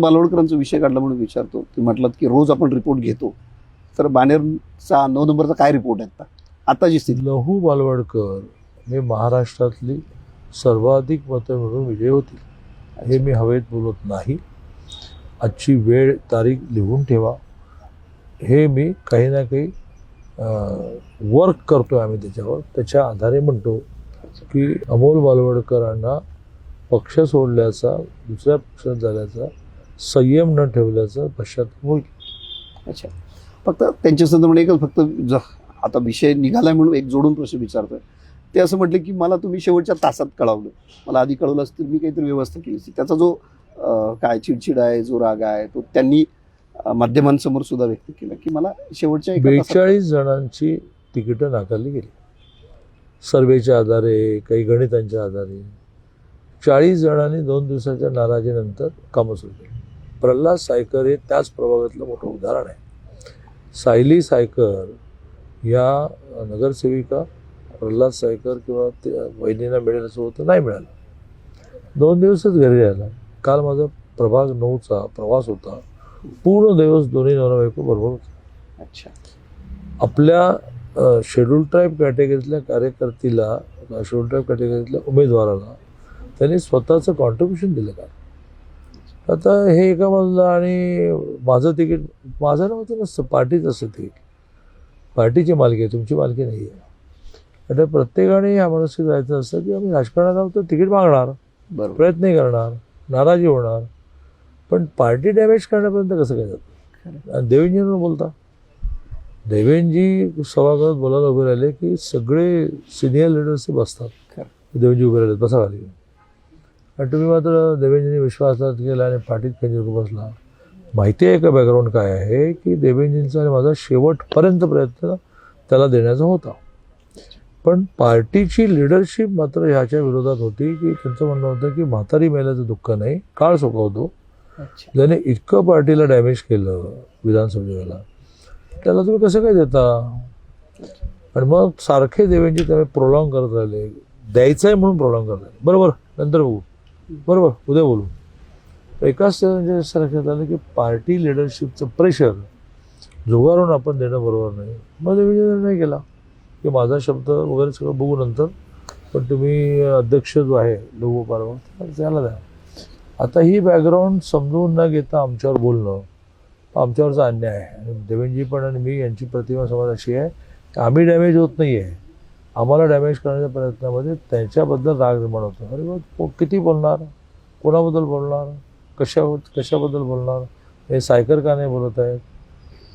बालवडकरांचा विषय काढला म्हणून विचारतो. तुम्ही म्हटलात की रोज आपण रिपोर्ट घेतो. तर बानेरचा नऊ नंबरचा काय रिपोर्ट आहे आता? आताची स्थिती. लहू बालवडकर हे महाराष्ट्रातली सर्वाधिक मतं मिळून विजय होतील. हे मी हवेत बोलत नाही. आजची वेळ तारीख लिहून ठेवा. हे मी काही ना काही वर्क करतो आम्ही त्याच्यावर. त्याच्या आधारे म्हणतो की अमोल बालवडकरांना पक्ष सोडल्याचा दुसऱ्या पक्षात झाल्याचा संयम न ठेवल्याचा पश्चाताप होईल. अच्छा. फक्त त्यांच्या संदर्भात एकच फक्त ज- आता विषय निघालाय म्हणून एक जोडून प्रश्न विचारतोय. ते असं म्हटलं की मला तुम्ही शेवटच्या तासात कळवलं. मला आधी कळवलं असतं मी काहीतरी व्यवस्था केली असती. त्याचा जो काय चिडचिड आहे जो राग आहे तो त्यांनी माध्यमांसमोर सुद्धा व्यक्त केला की मला शेवटच्या बेचाळीस जणांची तिकीटं नाकारली गेली. सर्वेच्या आधारे काही गणितांच्या आधारे. चाळीस जणांनी दोन दिवसाच्या नाराजीनंतर कामं सुरू केली. प्रल्हाद सायकर हे त्याच प्रभागातलं मोठं उदाहरण आहे. सायली सायकर या नगरसेविका प्रल्हाद सायकर किंवा ते वहिनींना मिळेल असं होतं नाही मिळालं. दोन दिवसच घरी राहिला. काल माझा प्रभाग नऊचा प्रवास होता. पूर्ण दिवस दोन्ही नवरा बायको बरोबर होते अच्छा. आपल्या शेड्यूल ट्राईब कॅटेगरीतल्या कार्यकर्तीला शेड्यूल ट्राईब कॅटेगरीतल्या उमेदवाराला त्यांनी स्वतःचं कॉन्ट्रीब्युशन दिलं का आता हे एका बाजूला आणि माझं तिकीट माझं नव्हतं नसतं पार्टीच असतं तिकीट. पार्टीची मालकी आहे तुमची मालकी नाही आहे आता प्रत्येकाने या मनस्थित जायचं असतं की आम्ही राजकारणात आहोत तर तिकीट मागणार बरोबर. प्रयत्नही करणार नाराजी होणार. पण पार्टी डॅमेज करण्यापर्यंत कसं काय जातं? आणि देवेंजींवर बोलता. देवेंजी सभागृहात बोलायला उभे राहिले की सगळे सिनियर लिडर्स बसतात. देवेंजी उभे राहिले बसा खाली. आणि तुम्ही मात्र देवेंजींनी विश्वासघात केला आणि पाठीत खंजीर बसला. माहिती आहे का बॅकग्राऊंड काय आहे? की देवेंजींचा आणि माझा शेवटपर्यंत प्रयत्न त्याला देण्याचा होता. पण पार्टीची लिडरशिप मात्र ह्याच्या विरोधात होती की त्यांचं म्हणणं होतं की म्हातारी मेल्याचं दुःख नाही काळ सोकवतो. अच्छा. ज्याने इतकं पार्टीला डॅमेज केलं विधानसभेला त्याला तुम्ही कसं काय देता? आणि मग सारखे देवेंची त्यामुळे प्रोलॉंग करत राहिले. द्यायचं आहे म्हणून प्रोलॉंग करत राहिले. बरोबर? नंतर बघू. बरोबर उद्या बोलू. एकाच त्यांच्या लक्षात आलं की पार्टी लिडरशिपचं प्रेशर जुगारून आपण देणं बरोबर नाही. मग देवेंची निर्णय केला की माझा शब्द वगैरे सगळं बघू नंतर पण तुम्ही अध्यक्ष जो आहे लोगो त्याला द्या. आता ही बॅकग्राऊंड समजून न घेता आमच्यावर बोलणं आमच्यावरचा अन्याय आहे. आणि देवेंजी पण आणि मी यांची प्रतिमा समाज अशी आहे की आम्ही डॅमेज होत नाही आहे आम्हाला डॅमेज करण्याच्या प्रयत्नामध्ये त्यांच्याबद्दल राग निर्माण होतो. अरे को- किती बोलणार? कोणाबद्दल बोलणार? कशा कशाबद्दल बोलणार? हे सायकर का नाही बोलत आहेत?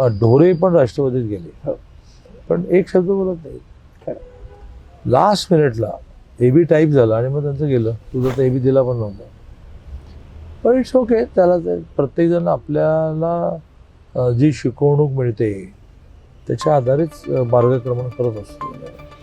ढोरे पण राष्ट्रवादीत गेले. पण एक शब्द बोलत नाही. लास्ट मिनिटला ए बी टाईप झाला आणि मग त्यांचं गेलं. तुझं तर ए बी दिला पण नव्हता. पण इट्स ओके त्याला ते प्रत्येकजण आपल्याला जी शिकवणूक मिळते त्याच्या आधारेच मार्गक्रमण करत असतो.